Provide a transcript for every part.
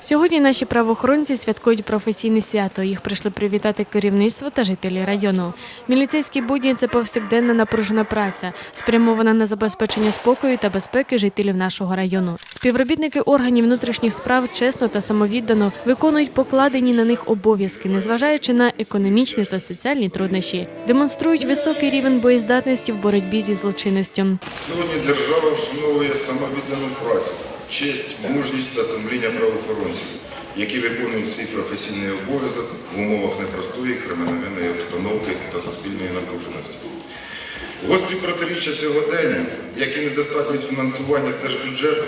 Сьогодні наші правоохоронці святкують професійне свято. Їх прийшли привітати керівництво та жителі району. Міліцейські будні це повсякденна напружена праця, спрямована на забезпечення спокою та безпеки жителів нашого району. Співробітники органів внутрішніх справ чесно та самовіддано виконують покладені на них обов'язки, незважаючи на економічні та соціальні труднощі, демонструють високий рівень боєздатності в боротьбі зі злочинністю. Сьогодні держава вшановує самовіддану працю, честь, мужність та сумління правоохоронців, які виконують свій професійний обов'язок в умовах непростої криміногенної обстановки та суспільної напруженості. Гострі протиріччя сьогодення, як і недостатність фінансування з держбюджету,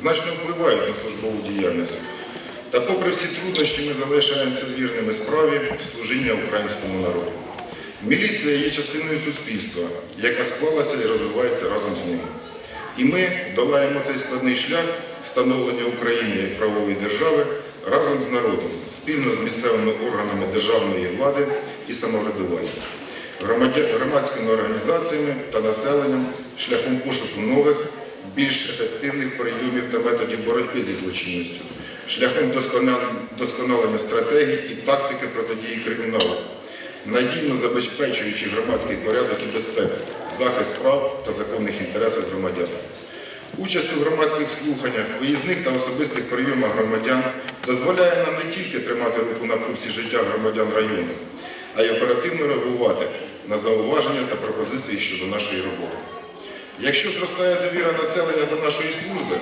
значно впливають на службову діяльність. Та попри всі труднощі, ми залишаємося вірними справі служіння українському народу. Міліція є частиною суспільства, яка склалася і розвивається разом з ним. І ми долаємо цей складний шлях встановлення України як правової держави разом з народом, спільно з місцевими органами державної влади і самоврядування, громадськими організаціями та населенням шляхом пошуку нових, більш ефективних прийомів та методів боротьби зі злочинністю, шляхом досконал- досконалення стратегій і тактики протидії криміналу надійно забезпечуючи громадський порядок і безпеку, захист прав та законних інтересів громадян. Участь у громадських слуханнях, виїзних та особистих прийомах громадян дозволяє нам не тільки тримати руку на пульсі життя громадян району, а й оперативно реагувати на зауваження та пропозиції щодо нашої роботи. Якщо зростає довіра населення до нашої служби,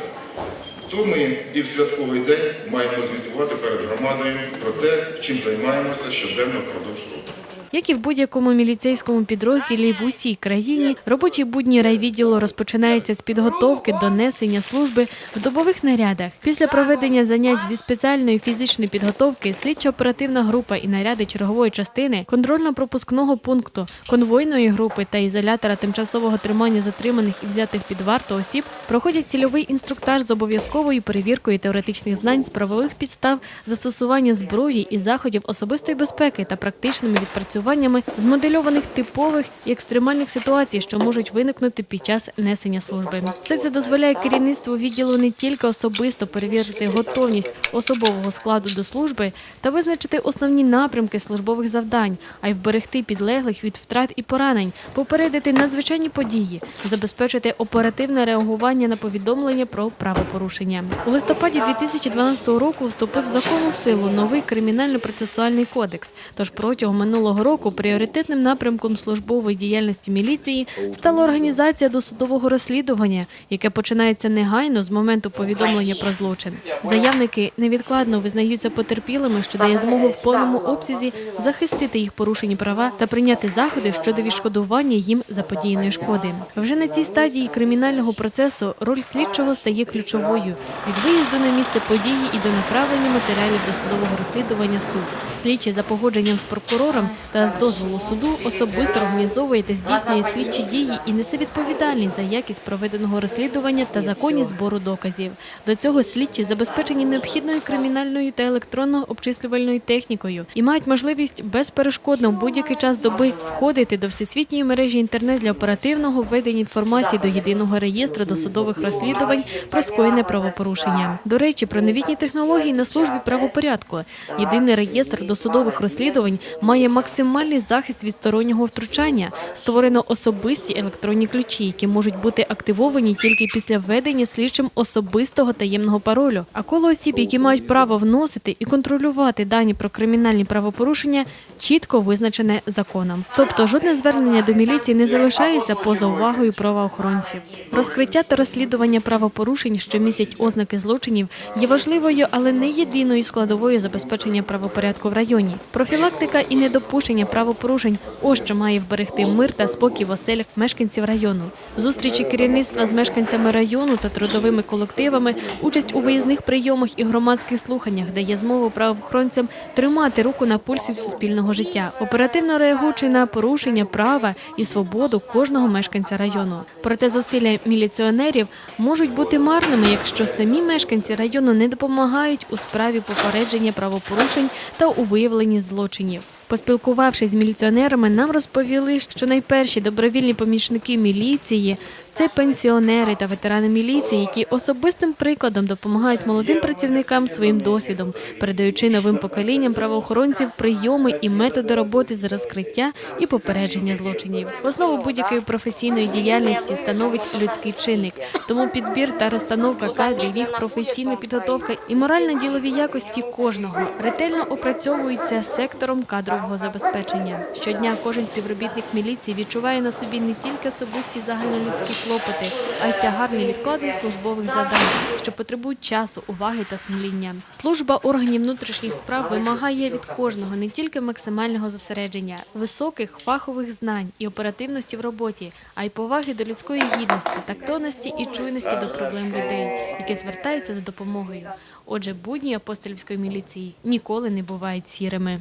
то ми і в святковий день маємо звітувати перед громадою про те, чим займаємося щоденно впродовж року. Як і в будь-якому міліцейському підрозділі в усій країні, робочі будні райвідділу розпочинаються з підготовки до несення служби в добових нарядах. Після проведення занять зі спеціальної фізичної підготовки слідчо-оперативна група і наряди чергової частини, контрольно-пропускного пункту, конвойної групи та ізолятора тимчасового тримання затриманих і взятих під варту осіб проходять цільовий інструктаж з обов'язковою перевіркою теоретичних знань з правових підстав застосування зброї і заходів особистої безпеки та практичними відпрацюваннями змодельованих типових і екстремальних ситуацій, що можуть виникнути під час несення служби. Все це дозволяє керівництву відділу не тільки особисто перевірити готовність особового складу до служби та визначити основні напрямки службових завдань, а й вберегти підлеглих від втрат і поранень, попередити надзвичайні події, забезпечити оперативне реагування на повідомлення про правопорушення. У листопаді 2012 року вступив в законну силу новий кримінально-процесуальний кодекс. Тож протягом минулого року пріоритетним напрямком службової діяльності міліції стала організація досудового розслідування, яке починається негайно з моменту повідомлення про злочин. Заявники невідкладно визнаються потерпілими, що дає змогу в повному обсязі захистити їх порушені права та прийняти заходи щодо відшкодування їм заподіяної шкоди. Вже на цій стадії кримінального процесу роль слідчого стає ключовою від виїзду на місце події і до направлення матеріалів досудового розслідування суд. Слідчий за погодженням з прокурором та з дозволу суду особисто організовує та здійснює слідчі дії і несе відповідальність за якість проведеного розслідування та законність збору доказів. До цього слідчі забезпечені необхідною кримінальною та електронно-обчислювальною технікою і мають можливість безперешкодно в будь-який час доби входити до всесвітньої мережі інтернет для оперативного введення інформації до єдиного реєстру досудових розслідувань про скоєне правопорушення. До речі, про новітні технології на службі правопорядку. Єдиний реєстр досудових розслідувань має максимальний захист від стороннього втручання. Створено особисті електронні ключі, які можуть бути активовані тільки після введення слідчим особистого таємного паролю. А коло осіб, які мають право вносити і контролювати дані про кримінальні правопорушення, чітко визначене законом. Тобто жодне звернення до міліції не залишається поза увагою правоохоронців. Розкриття та розслідування правопорушень, що містять ознаки злочинів, є важливою, але не єдиною складовою забезпечення правопорядку в районі. Профілактика і недопущення правопорушень ось що має вберегти мир та спокій в оселях мешканців району. Зустрічі керівництва з мешканцями району та трудовими колективами, участь у виїзних прийомах і громадських слуханнях дає змогу правоохоронцям тримати руку на пульсі суспільного життя, оперативно реагуючи на порушення права і свободу кожного мешканця району. Проте зусилля міліціонерів можуть бути марними, якщо самі мешканці району не допомагають у справі попередження правопорушень та у виявленні злочинів. Поспілкувавшись з міліціонерами, нам розповіли, що найперші добровільні помічники міліції Це пенсіонери та ветерани міліції, які особистим прикладом допомагають молодим працівникам своїм досвідом, передаючи новим поколінням правоохоронців прийоми і методи роботи з розкриття і попередження злочинів. Основу будь-якої професійної діяльності становить людський чинник. Тому підбір та розстановка кадрів, їх професійна підготовка і морально-ділові якості кожного ретельно опрацьовуються сектором кадрового забезпечення. Щодня кожен співробітник міліції відчуває на собі не тільки особисті загальнолюдські клопоти, а й тягар невідкладних службових завдань, що потребують часу, уваги та сумління. Служба органів внутрішніх справ вимагає від кожного не тільки максимального зосередження, високих фахових знань і оперативності в роботі, а й поваги до людської гідності, тактовності і чуйності до проблем людей, які звертаються за допомогою. Отже, будні апостольської міліції ніколи не бувають сірими.